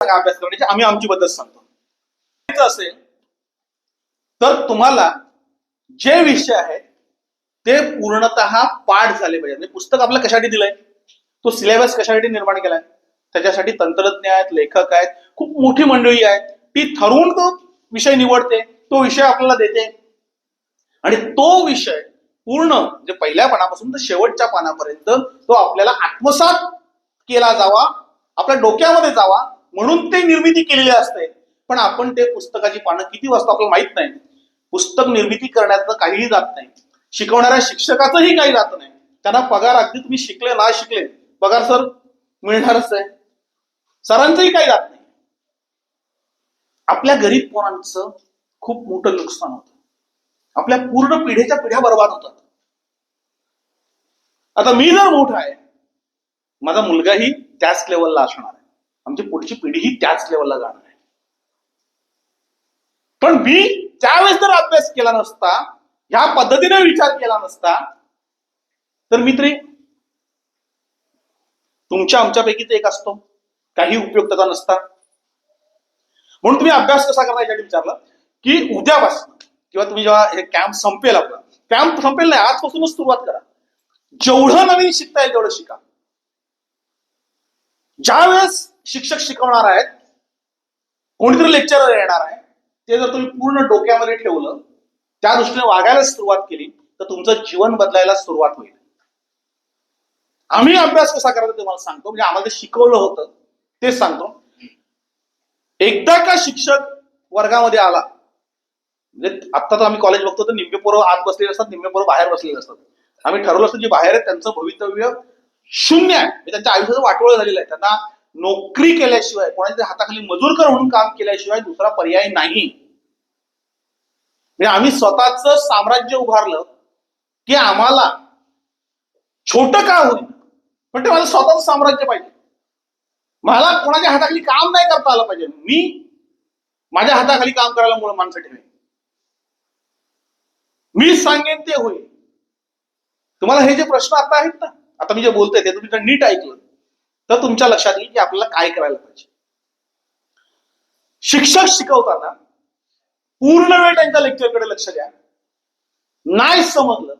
अभ्यास करण्याची आम्ही आमची पद्धत सांगतो असेल तर तुम्हाला जे विषय आहेत ते पूर्णतः पाठ झाले पाहिजे म्हणजे पुस्तक आपलं कशासाठी दिलंय? तो सिलेबस कशासाठी निर्माण केलाय? त्याच्यासाठी तंत्रज्ञ आहेत लेखक आहेत खूप मोठी मंडळी आहेत. ती ठरवून तो विषय निवडते तो विषय आपल्याला देते. आणि तो विषय पूर्ण म्हणजे पहिल्या पानापासून तर शेवटच्या पानापर्यंत तो आपल्याला आत्मसात केला जावा आपल्या डोक्यामध्ये जावा म्हणून ते निर्मिती केलेली असते. पण आपण ते पुस्तकाची पानं किती वाजता आपल्याला माहीत नाही. पुस्तक निर्मिती करण्याचं काहीही जात नाही. शिकवणाऱ्या शिक्षकाचंही काही जात नाही. त्यांना पगार अगदी तुम्ही शिकले ना शिकले. पगार सर मिळणारच आहे. सरांचंही काही जात नाही. आपल्या गरीब पोरांचं खूप मोठं नुकसान होतं. आपल्या पूर्ण पिढीच्या पिढ्या बर्बाद होतात. आता मी जर मोठा आहे माझा मुलगाही त्याच लेवलला असणार आमची पुढची पिढीही त्याच लेवलला जाणार आहे. पण मी त्यावेळेस जर अभ्यास केला नसता ह्या पद्धतीने विचार केला नसता तर मित्र तुमच्या आमच्यापैकीच एक असतो. काही उपयुक्तता नसता. म्हणून तुम्ही अभ्यास कसा करता याच्यासाठी विचारलं की उद्यापासून किंवा तुम्ही जेव्हा हे कॅम्प संपेल आपला कॅम्प संपेल नाही आजपासूनच सुरुवात करा. जेवढं नवीन शिकता येईल तेवढं शिका. ज्या वेळेस शिक्षक शिकवणार आहेत कोणीतरी लेक्चरर येणार आहे ते जर तुम्ही पूर्ण डोक्यामध्ये ठेवलं त्या दृष्टीने वागायला सुरुवात केली तर तुमचं जीवन बदलायला सुरुवात होईल. आम्ही अभ्यास कसा करायचा तुम्हाला सांगतो. म्हणजे आम्हाला शिकवलं होतं ते सांगतो. एकदा का शिक्षक वर्गामध्ये आला म्हणजे आता तर आम्ही कॉलेज बघतो तर निम्मे पोरं आत बसलेले असतात निम्मे पोरं बाहेर बसलेले असतात. आम्ही ठरवलं असतं जे बाहेर आहेत त्यांचं भवितव्य शून्य आहे. म्हणजे त्यांच्या आयुष्याचं वाटोळ झालेलं आहे. त्यांना नोकरी केल्याशिवाय कोणाच्या हाताखाली मजूरकर म्हणून काम केल्याशिवाय दुसरा पर्याय नाही. म्हणजे आम्ही स्वतःच साम्राज्य उभारलं की आम्हाला छोट का होईल पण ते मला स्वतःच साम्राज्य पाहिजे. मला कोणाच्या हाताखाली काम नाही करता आलं पाहिजे. मी माझ्या हाताखाली काम करायला मुळे माणसं ठेवेन. मी सांगेन ते होईल. तुम्हाला हे जे प्रश्न आता आहेत ना आता मी जे बोलतोय ते तुम्ही जर नीट ऐकलं तर तुमच्या लक्षात येईल की आपल्याला काय करायला पाहिजे. शिक्षक शिकवताना पूर्ण वेळ त्यांच्या लेक्चरकडे लक्ष द्या. नाही समजलं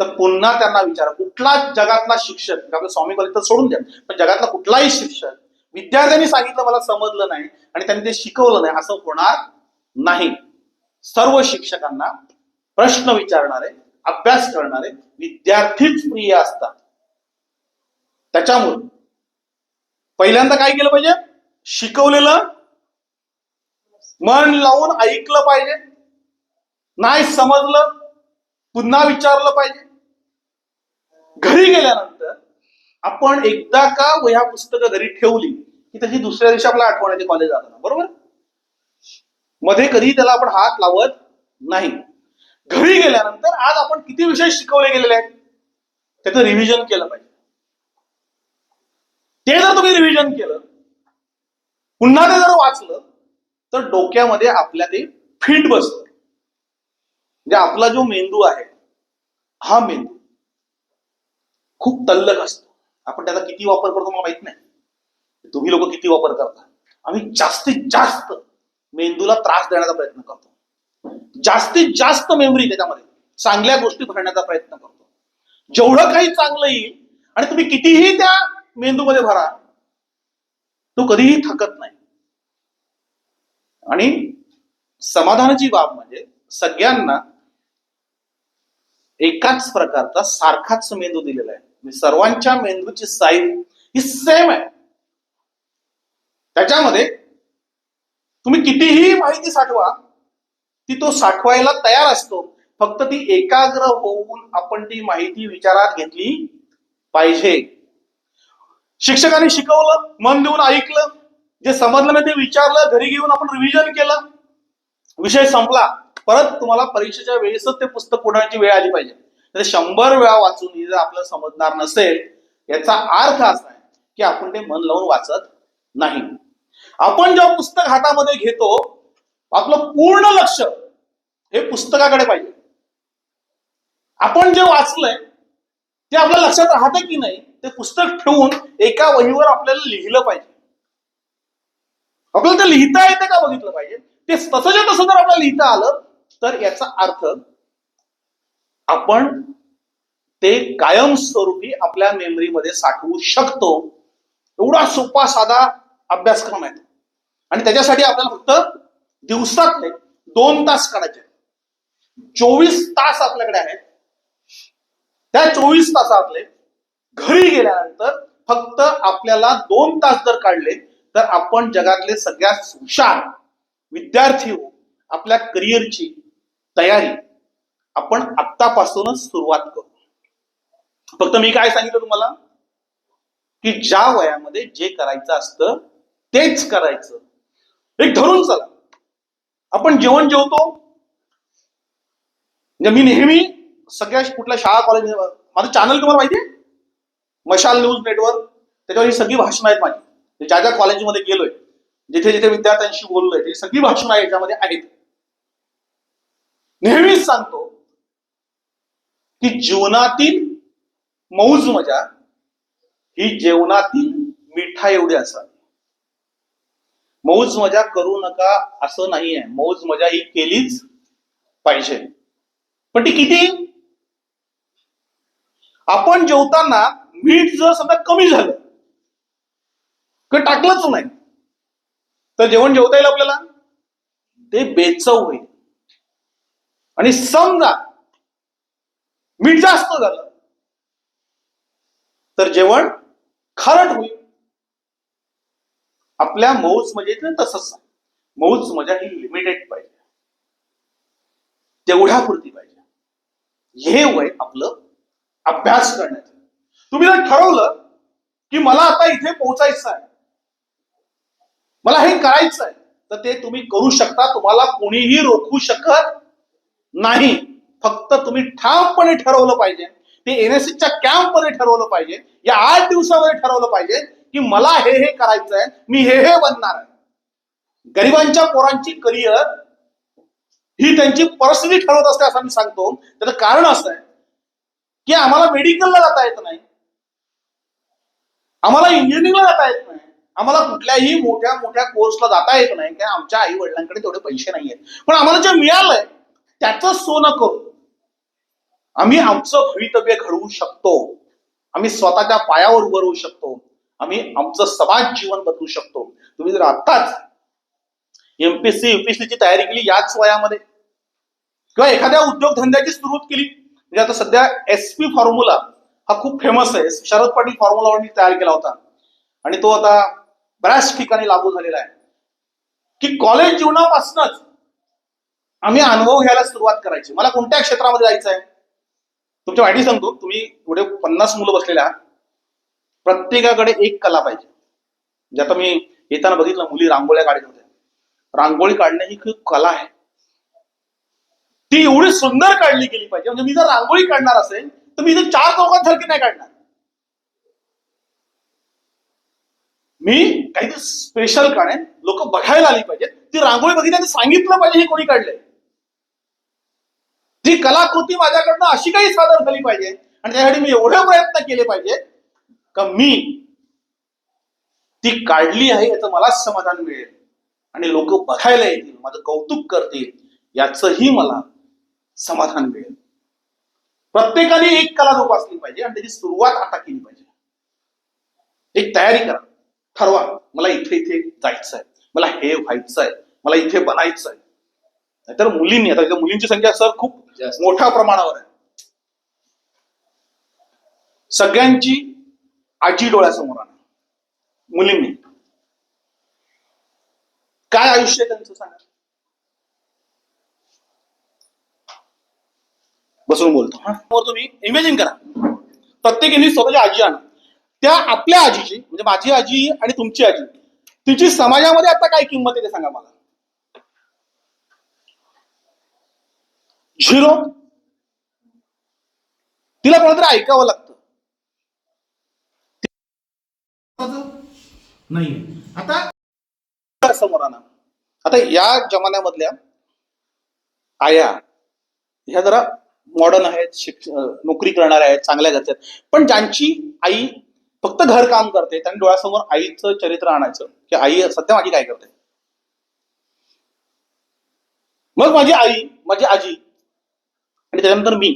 तर पुन्हा त्यांना विचारा कुठला जगातला शिक्षक आपलं स्वामी कॉलेज तर सोडून द्या पण जगातला कुठलाही शिक्षक विद्यार्थ्यांनी सांगितलं मला समजलं नाही आणि त्यांनी ते शिकवलं नाही असं होणार नाही. सर्व शिक्षकांना प्रश्न विचारणारे अभ्यास करणारे विद्यार्थीच प्रिय असतात. त्याच्यामुळे पहिल्यांदा काय केलं पाहिजे? शिकवलेलं मन लावून ऐकलं पाहिजे. नाही समजलं पुन्हा विचारलं पाहिजे. घरी गेल्यानंतर आपण एकदा का वह्या पुस्तकं घरी ठेवली की त्याची दुसऱ्या दिवशी आपल्याला आठवण येते कॉलेज जाताना. बरोबर? मध्ये कधी त्याला आपण हात लावत नाही. घरी गेल्यानंतर आज आपण किती विषय शिकवले गेलेले आहेत? त्याचं रिव्हिजन केलं पाहिजे. ते जर तुम्ही रिव्हिजन केलं पुन्हा ते जर वाचलं तर डोक्यामध्ये आपल्या ते फिट बसत. म्हणजे आपला जो मेंदू आहे हा मेंदू खूप तल्लक असतो. आपण त्याचा किती वापर करतो मला माहीत नाही. तुम्ही लोक किती वापर करता. आम्ही जास्तीत जास्त मेंदूला त्रास देण्याचा प्रयत्न करतो. जास्तीत जास्त मेमरी त्याच्यामध्ये. चांगल्या गोष्टी भरण्याचा प्रयत्न करतो. जेवढं काही चांगलं येईल आणि तुम्ही कितीही त्या मेंदूमध्ये भरा तो कधीही थकत नाही. आणि समाधानाची बाब म्हणजे सगळ्यांना एकाच प्रकारचा सारखाच मेंदू दिलेला आहे. म्हणजे सर्वांच्या मेंदूची साईज ही सेम आहे. त्याच्यामध्ये तुम्ही कितीही माहिती साठवा ती तो साठवायला तयार असतो. फक्त ती एकाग्र होऊन आपण ती माहिती विचारात घेतली पाहिजे. शिक्षकांनी शिकवलं मन देऊन ऐकलं जे समजलं नाही ते विचारलं घरी घेऊन आपण रिव्हिजन केलं. विषय संपला. परत तुम्हाला परीक्षेच्या वेळेसच ते पुस्तक कोणाची वेळ आली पाहिजे. तर शंभर वेळा वाचून जर आपल्याला समजणार नसेल याचा अर्थ असा आहे की आपण ते मन लावून वाचत नाही. आपण जेव्हा पुस्तक हातामध्ये घेतो आपलं पूर्ण लक्ष हे पुस्तकाकडे पाहिजे. आपण जे वाचलंय ते आपल्या लक्षात राहतं की नाही ते पुस्तक ठेवून एका वहीवर आपल्याला लिहिलं पाहिजे. आपल्याला ते लिहिता येते का बघितलं पाहिजे? ते तसंच्या तसं जर आपल्याला लिहिता आलं तर याचा अर्थ आपण ते कायमस्वरूपी आपल्या मेमरीमध्ये साठवू शकतो. एवढा सोपा साधा अभ्यासक्रम आहे. आणि त्याच्यासाठी आपल्याला फक्त दिवसातले दोन तास काढायचे. चोवीस तास आपल्याकडे आहेत. त्या चोवीस तासातले घरी गेल्यानंतर फक्त आपल्याला दोन तास जर काढले तर आपण जगातले सगळ्यात हुशार विद्यार्थी हो आपल्या करिअरची तयारी आपण आत्तापासूनच सुरुवात करू. फक्त मी काय सांगितलं तुम्हाला? की ज्या वयामध्ये जे करायचं असतं तेच करायचं. एक धरून चला. आपण जेवण जेवतो. म्हणजे मी नेहमी सगळ्या कुठल्या शाळा कॉलेज माझं चॅनल तुम्हाला माहिती आहे मशाल न्यूज नेटवर्क. त्याच्यावर ही सगळी भाषणं आहेत माझी. ज्या ज्या कॉलेजमध्ये गेलोय जिथे जिथे विद्यार्थ्यांशी बोललोय ती सगळी भाषणं आहेत याच्यामध्ये आहेत. नेहमीच सांगतो की जीवनातील मौज मजा ही जेवणातील मिठा एवढी असावी. मौज मजा करू नका असं नाहीये. मौज मजा ही केलीच पाहिजे. पण ती किती? आपण जेवताना मीठ जर सध्या कमी झालं किंवा टाकलंच नाही तर जेवण जेवता येईल आपल्याला? ते बेचव होईल. आणि समजा मीठ जास्त झालं तर जेवण खारट होईल. आपल्या मौज मजेत तसंच आहे. मौज मजा ही लिमिटेड पाहिजे. तेवढ्या पुरती पाहिजे. हे वय आपलं अभ्यास करण्याचं. तुम्ही जर ठरवलं की मला आता इथे पोहोचायचं आहे मला हे करायचं आहे तर ते तुम्ही करू शकता. तुम्हाला कोणीही रोखू शकत नाही. फक्त तुम्ही ठामपणे ठरवलं पाहिजे. ते एनएसएसच्या कॅम्पमध्ये ठरवलं पाहिजे. या आठ दिवसामध्ये ठरवलं पाहिजे. की मला हे हे करायचं आहे मी हे हे बनणार आहे. गरिबांच्या पोरांची करिअर ही त्यांची परिस्थिती ठरवत असते असं मी सांगतो. त्याचं कारण असं आहे की आम्हाला मेडिकलला जाता येत नाही. आम्हाला इंजिनिअरिंगला जाता येत नाही. आम्हाला कुठल्याही मोठ्या मोठ्या कोर्सला जाता येत नाही. काय आमच्या आई वडिलांकडे तेवढे पैसे नाही आहेत पण आम्हाला जे मिळालंय त्याचं सोनं करू आम्ही आमचं भवितव्य घडवू शकतो. आम्ही स्वतःच्या पायावर उभं राहू शकतो. आम्ही आमचं समाज जीवन बदलू शकतो. तुम्ही जर आत्ताच एमपीएससी युपीएससीची तयारी केली याच वयामध्ये किंवा एखाद्या उद्योगधंद्याची सुरुवात केली म्हणजे आता सध्या एस पी फॉर्म्युला हा खूप फेमस आहे. शरद पाटील फॉर्म्युलावरती तयार केला होता. आणि तो आता बऱ्याच ठिकाणी लागू झालेला आहे. की कॉलेज जीवनापासूनच आम्ही अनुभव घ्यायला सुरुवात करायची. मला कोणत्या क्षेत्रामध्ये जायचं आहे तुमच्या माहिती सांगतो. तुम्ही एवढे पन्नास मुलं बसलेले आहात. प्रत्येकाकडे एक कला पाहिजे. म्हणजे आता मी येताना बघितलं मुली रांगोळ्या काढत होत्या. रांगोळी काढणे ही खूप कला आहे. ती एवढी सुंदर काढली गेली पाहिजे. म्हणजे मी जर रांगोळी काढणार असेल तर मी इथे चार चौकांसारखी नाही काढणार. मी काहीतरी स्पेशल काढेन लोक बघायला आली पाहिजेत. ती रांगोळी बघितल्याने सांगितलं पाहिजे हे कोणी काढलंय. ती कलाकृती माझ्याकडनं अशी काही सादर झाली पाहिजे. आणि त्यासाठी मी एवढे प्रयत्न केले पाहिजे का मी ती काढली आहे याचं मलाच समाधान मिळेल. आणि लोक बघायला येतील माझं कौतुक करतील याचंही मला समाधान मिळेल. प्रत्येकाने एक कला जोपासली पाहिजे आणि त्याची सुरुवात आता केली पाहिजे. एक तयारी करा. ठरवा मला इथे इथे जायचं आहे मला हे व्हायचं आहे मला इथे बनायचं आहे नाहीतर मुलींनी आता इथं मुलींची संख्या सर खूप. मोठ्या प्रमाणावर आहे. सगळ्यांची आजी डोळ्यासमोर आणा. मुलींनी. काय आयुष्य आहे त्यांचं सांगा. बसून बोलतो. हा? तुम्ही इमॅजिन करा. प्रत्येकीने स्वतःची आजी आणा. त्या आपल्या आजीची म्हणजे माझी आजी आणि तुमची आजी तिची समाजामध्ये आता काय किंमत आहे ते सांगा मला. झिरो. तिला कोणातरी ऐकावं लागतं. नाही आता समोर आणा आता या जमान्यामधल्या आया ह्या जरा मॉडर्न आहेत शिक्ष नोकरी करणाऱ्या आहेत चांगल्या घरच्या आहेत. पण ज्यांची आई फक्त घर काम करते त्यांनी डोळ्यासमोर आईचं चरित्र आणायचं की आई सध्या माझी काय करते? मग माझी आई माझी आजी आणि त्याच्यानंतर मी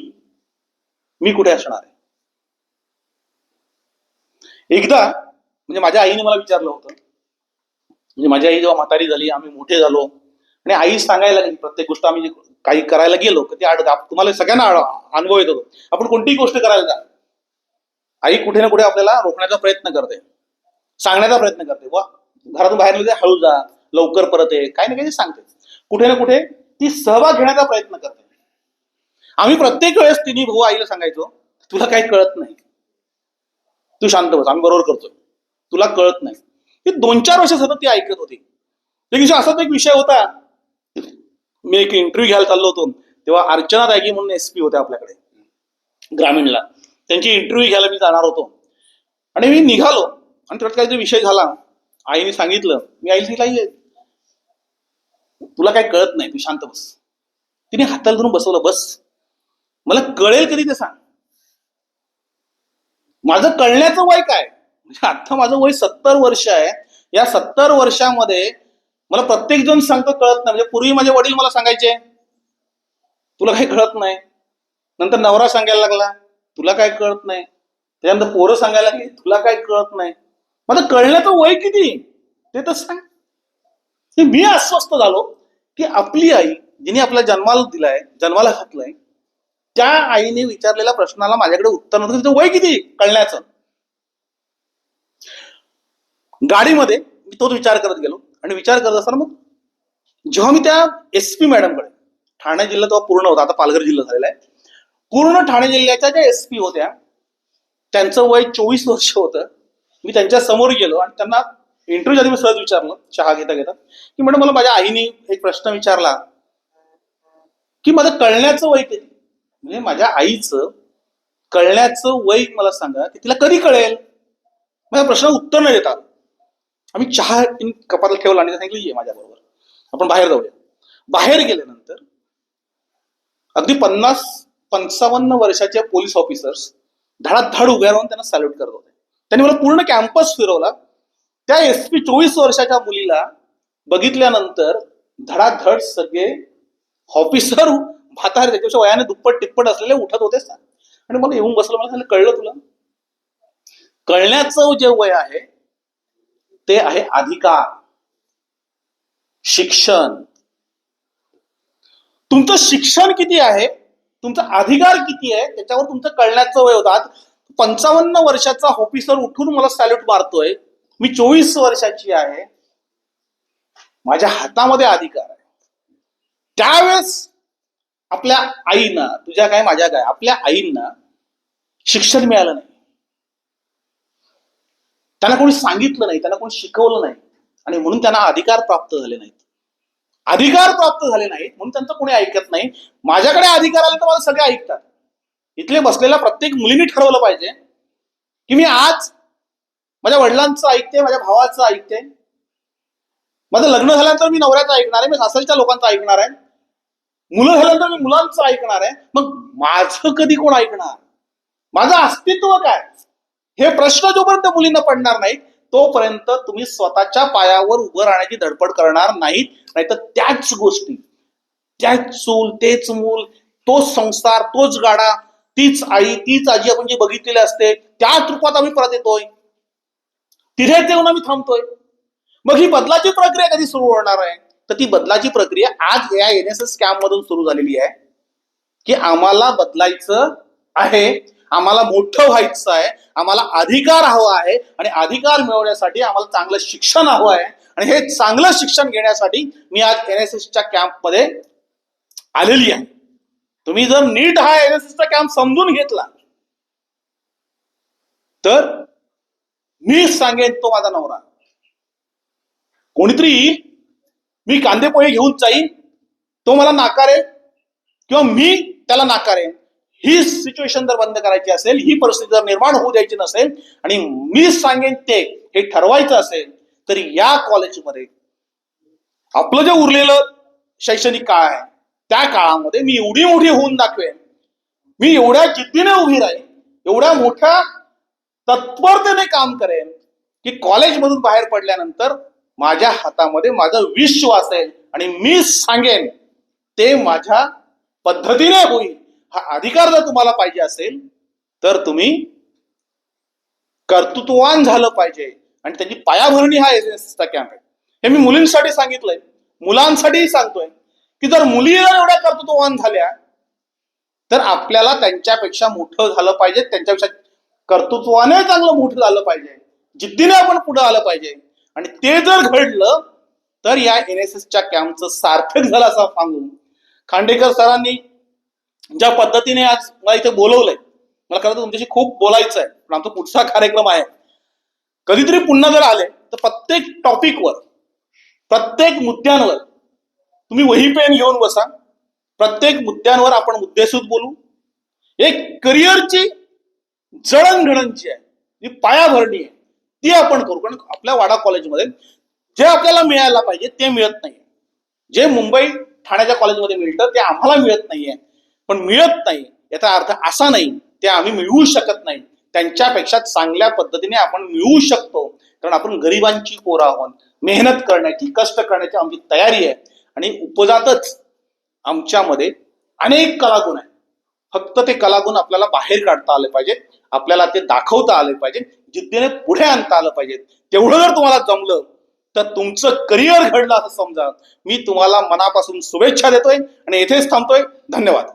मी कुठे असणार आहे? एकदा म्हणजे माझ्या आईने मला विचारलं होतं. म्हणजे माझी आई जेव्हा म्हातारी झाली आम्ही मोठे झालो. आणि आई सांगायला लागली प्रत्येक गोष्ट आम्ही काही करायला गेलो की ते आड तुम्हाला सगळ्यांना अनुभव येत होतो. आपण कोणतीही गोष्ट करायला जा. आई कुठे ना कुठे आपल्याला रोखण्याचा प्रयत्न करते. सांगण्याचा प्रयत्न करते. वा घरातून बाहेर निघते हळू जा लवकर परत ये काही ना काही सांगते. कुठे ना कुठे ती सहभाग घेण्याचा प्रयत्न करते. आम्ही प्रत्येक वेळेस तिन्ही भाऊ आईला सांगायचो तुला काही कळत नाही. तू शांत बस आम्ही बरोबर करतोय. तुला कळत नाही. ती दोन चार वर्ष सतत ती ऐकत होती. एक दिवशी असाच एक विषय होता मी एक इंटरव्ह्यू घ्यायला चाललो होतो. तेव्हा अर्चना दायगी म्हणून एस पी होते आपल्याकडे ग्रामीणला. त्यांची इंटरव्ह्यू घ्यायला मी जाणार होतो. आणि मी निघालो. आणि त्यात काहीतरी विषय झाला आईने सांगितलं मी आई सांगितलं तुला काय कळत नाही तू शांत बस. तिने हाताला धरून बसवलं बस. मला कळेल कधी ते सांग. माझं कळण्याचं वय काय? म्हणजे आता माझं वय सत्तर वर्ष आहे. या सत्तर वर्षामध्ये मला प्रत्येक जण सांगतो कळत नाही. म्हणजे पूर्वी माझे वडील मला सांगायचे तुला काही कळत नाही. नंतर नवरा सांगायला लागला तुला काय कळत नाही. त्याच्यानंतर पोरं सांगायला लागली तुला काय कळत नाही. माझं कळण्याचं वय किती? ते तर सांग. मी अस्वस्थ झालो की आपली आई जिने आपल्या जन्माला दिलाय जन्माला घातलाय त्या आईने विचारलेल्या प्रश्नाला माझ्याकडे उत्तर नव्हतं. तिचं वय किती? कळण्याचं. गाडीमध्ये मी तोच विचार करत गेलो. आणि विचार करत असताना मग जेव्हा मी त्या एस पी मॅडमकडे ठाणे जिल्हा तेव्हा पूर्ण होता आता पालघर जिल्हा झालेला आहे. पूर्ण ठाणे जिल्ह्याच्या ज्या एस पी होत्या त्यांचं वय चोवीस वर्ष होतं. मी त्यांच्यासमोर गेलो आणि त्यांना इंटरव्ह्यू आधी मी सहज विचारलं चहा घेता घेता. की मॅडम मला माझ्या आईने एक प्रश्न विचारला की माझं कळण्याचं वय किती? म्हणजे माझ्या आईचं कळण्याचं वय मला सांगा की तिला कधी कळेल? माझ्या प्रश्न उत्तर न देतात आम्ही चहा इन कपातला ठेवला आणि सांगितलं ये माझ्याबरोबर. आपण बाहेर जाऊया. बाहेर गेल्यानंतर अगदी पन्नास पंचावन्न वर्षाच्या पोलीस ऑफिसर्स धडाधड उभ्या राहून त्यांना सॅल्यूट करत होते. त्यांनी मला पूर्ण कॅम्पस फिरवला. त्या एस पी चोवीस वर्षाच्या मुलीला बघितल्यानंतर धडाधड सगळे ऑफिसर म्हातारे त्याच्या वयाने दुप्पट तिप्पट असलेले उठत होते. आणि मला येऊन बसलं मला कळलं तुला? कळण्याचं जे वय आहे ते आहे अधिकार शिक्षण. तुमचं शिक्षण किती आहे? तुमचा अधिकार किती आहे? त्याच्यावर तुमचं कळण्याचं वय होतात पंचावन्न वर्षाचा ऑफिसर उठून मला सॅल्यूट मारतोय. मी चोवीस वर्षाची आहे. माझ्या हातामध्ये अधिकार आहे. त्यावेळेस आपल्या आईना तुझ्या काय माझ्या काय आपल्या आईंना शिक्षण मिळालं नाही. त्यांना कोणी सांगितलं नाही त्यांना कोणी शिकवलं नाही. आणि म्हणून त्यांना अधिकार प्राप्त झाले नाहीत. अधिकार प्राप्त झाले नाहीत म्हणून त्यांचं कोणी ऐकत नाही. माझ्याकडे अधिकार आले तर मला सगळे ऐकतात. इथले बसलेल्या प्रत्येक मुलीने ठरवलं पाहिजे की मी आज माझ्या वडिलांचं ऐकते माझ्या भावाचं ऐकते. माझं लग्न झाल्यानंतर मी नवऱ्याचं ऐकणार आहे मी सासरच्या लोकांचं ऐकणार आहे. मुलं झाल्यानंतर मी मुलांचं ऐकणार आहे. मग माझं कधी कोण ऐकणार? माझं अस्तित्व काय? हे प्रश्न जोपर्यंत मुलींना पडणार नाहीत तोपर्यंत तुम्ही स्वतःच्या पायावर उभं राहण्याची धडपड करणार नाहीत. नाहीतर त्याच गोष्टी त्याच चूल तेच मूल तोच संसार तोच गाडा तीच आई तीच आजी आपण जी बघितलेली असते त्याच रूपात आम्ही परत येतोय. तिथे येऊन आम्ही थांबतोय. मग ही बदलाची प्रक्रिया कधी सुरू होणार आहे? तर ती बदलाची प्रक्रिया आज या एन एस एस कॅम्प मधून सुरू झालेली आहे. की आम्हाला बदलायचं आहे. आम्हाला मोठं व्हायचं आहे आम्हाला अधिकार हवा आहे आणि अधिकार मिळवण्यासाठी आम्हाला चांगलं शिक्षण हवं आहे. आणि हे चांगलं शिक्षण घेण्यासाठी मी आज एन एस एसच्या कॅम्पमध्ये आलेली आहे. तुम्ही जर नीट हा एन एस एसचा कॅम्प समजून घेतला तर मी सांगेन तो माझा नवरा. कोणीतरी मी कांदे पोहे घेऊन जाईन तो मला नाकारेल किंवा मी त्याला नाकारेन. ही सिच्युएशन जर बंद करायची असेल ही परिस्थिती जर निर्माण होऊ द्यायची नसेल आणि मी सांगेन ते हे ठरवायचं असेल तर या कॉलेजमध्ये आपलं जे उरलेलं शैक्षणिक काळ आहे त्या काळामध्ये मी एवढी मोठी होऊन दाखवेन. मी एवढ्या जिद्दीने उभी राहीन एवढ्या मोठ्या तत्परतेने काम करेन की कॉलेजमधून बाहेर पडल्यानंतर माझ्या हातामध्ये माझं विश्व असेल आणि मी सांगेन ते माझ्या पद्धतीने होईल. हा अधिकार जर तुम्हाला पाहिजे असेल तर तुम्ही कर्तृत्ववान झालं पाहिजे. आणि त्याची पायाभरणी हा एस चा कॅम्प आहे. हे मी मुलींसाठी सांगितलंय. मुलांसाठीही सांगतोय की जर मुली जर एवढ्या कर्तृत्ववान झाल्या तर आपल्याला त्यांच्यापेक्षा मोठं झालं पाहिजे त्यांच्यापेक्षा कर्तृत्वाने चांगलं मोठं झालं पाहिजे. जिद्दीने आपण पुढे आलं पाहिजे. आणि ते जर घडलं तर या एन एस एसच्या कॅम्पचं सार्थक झालं असं सांगून खांडेकर सरांनी ज्या पद्धतीने आज मला इथे बोलवलंय मला खरं तर तुमच्याशी खूप बोलायचं आहे पण आमचा पुढचा कार्यक्रम आहे. कधीतरी पुन्हा जर आले तर प्रत्येक टॉपिकवर प्रत्येक मुद्द्यांवर तुम्ही वही पेन घेऊन बसा. प्रत्येक मुद्द्यांवर आपण मुद्देसूद बोलू. एक करिअरची जळणघडण जी आहे जी पायाभरणी आहे ती आपण करू कारण आपल्या वाडा कॉलेजमध्ये जे आपल्याला मिळायला पाहिजे ते मिळत नाही जे मुंबई ठाण्याच्या कॉलेजमध्ये मिळतं ते आम्हाला मिळत नाहीये. पण मिळत नाही. याचा अर्थ असा नाही ते आम्ही मिळवू शकत नाही. त्यांच्यापेक्षा चांगल्या पद्धतीने आपण मिळवू शकतो. कारण आपण गरिबांची पोरं आहोत. मेहनत करण्याची कष्ट करण्याची आमची तयारी आहे. आणि उपजातच आमच्यामध्ये अनेक कलागुण आहेत. फक्त ते कलागुण आपल्याला बाहेर काढता आले पाहिजेत. आपल्याला ते दाखवता आले पाहिजे जिद्दीने पुढे आणता आलं पाहिजे तेवढं जर तुम्हाला जमलं तर तुमचं करिअर घडलं असं समजा. मी तुम्हाला मनापासून शुभेच्छा देतोय आणि येथेच थांबतोय. धन्यवाद.